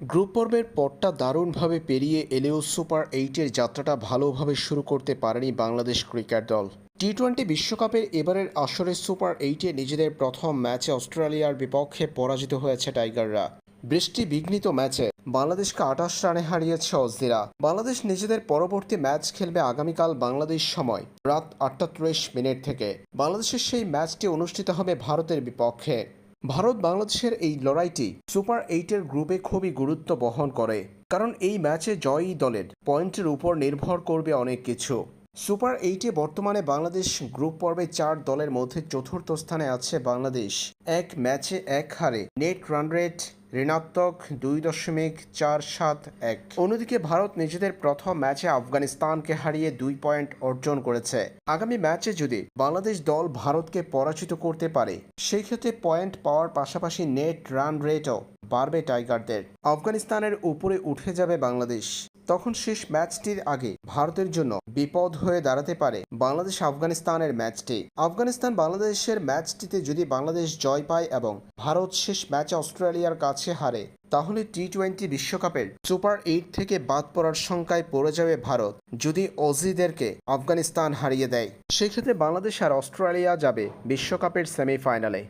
Group পর্বের পরটা দারুণভাবে পেরিয়ে এলেও সুপার এইটের যাত্রাটা ভালোভাবে শুরু করতে পারেনি বাংলাদেশ ক্রিকেট দল। টি টোয়েন্টি বিশ্বকাপের এবারের আসরে সুপার এইটে নিজেদের প্রথম ম্যাচে অস্ট্রেলিয়ার বিপক্ষে পরাজিত হয়েছে টাইগাররা। বৃষ্টি বিঘ্নিত ম্যাচে বাংলাদেশকে আঠাশ রানে হারিয়েছে অজিরা বাংলাদেশ নিজেদের পরবর্তী ম্যাচ খেলবে আগামীকাল বাংলাদেশ সময়, রাত আটটা মিনিট থেকে। বাংলাদেশের সেই ম্যাচটি অনুষ্ঠিত হবে ভারতের বিপক্ষে। ভারত বাংলাদেশের এই লড়াইটি সুপার এইটের গ্রুপে খুবই গুরুত্ব বহন করে, কারণ এই ম্যাচে জয়ী দলের পয়েন্টের উপর নির্ভর করবে অনেক কিছু। সুপার এইটে বর্তমানে বাংলাদেশ গ্রুপ পর্বে চার দলের মধ্যে চতুর্থ স্থানে আছে বাংলাদেশ। এক ম্যাচে এক হারে নেট রান রেট ঋণাত্মক দুই দশমিক চার সাত এক। অন্যদিকে ভারত নিজেদের প্রথম ম্যাচে আফগানিস্তানকে হারিয়ে দুই পয়েন্ট অর্জন করেছে। আগামী ম্যাচে যদি বাংলাদেশ দল ভারতকে পরাজিত করতে পারে সেই ক্ষেত্রে পয়েন্ট পাওয়ার পাশাপাশি নেট রান রেটও বাড়বে টাইগারদের। আফগানিস্তানের উপরে উঠে যাবে বাংলাদেশ। তখন শেষ ম্যাচটির আগে ভারতের জন্য বিপদ হয়ে দাঁড়াতে পারে বাংলাদেশ আফগানিস্তানের ম্যাচটি। আফগানিস্তান বাংলাদেশের ম্যাচটিতে যদি বাংলাদেশ জয় পায় এবং ভারত শেষ ম্যাচে অস্ট্রেলিয়ার কাছে হারে, তাহলে টি টোয়েন্টি বিশ্বকাপের সুপার এইট থেকে বাদ পড়ার সংখ্যায় পড়ে যাবে ভারত যদি অজিদেরকে আফগানিস্তান হারিয়ে দেয়। সেক্ষেত্রে বাংলাদেশ আর অস্ট্রেলিয়া যাবে বিশ্বকাপের সেমিফাইনালে।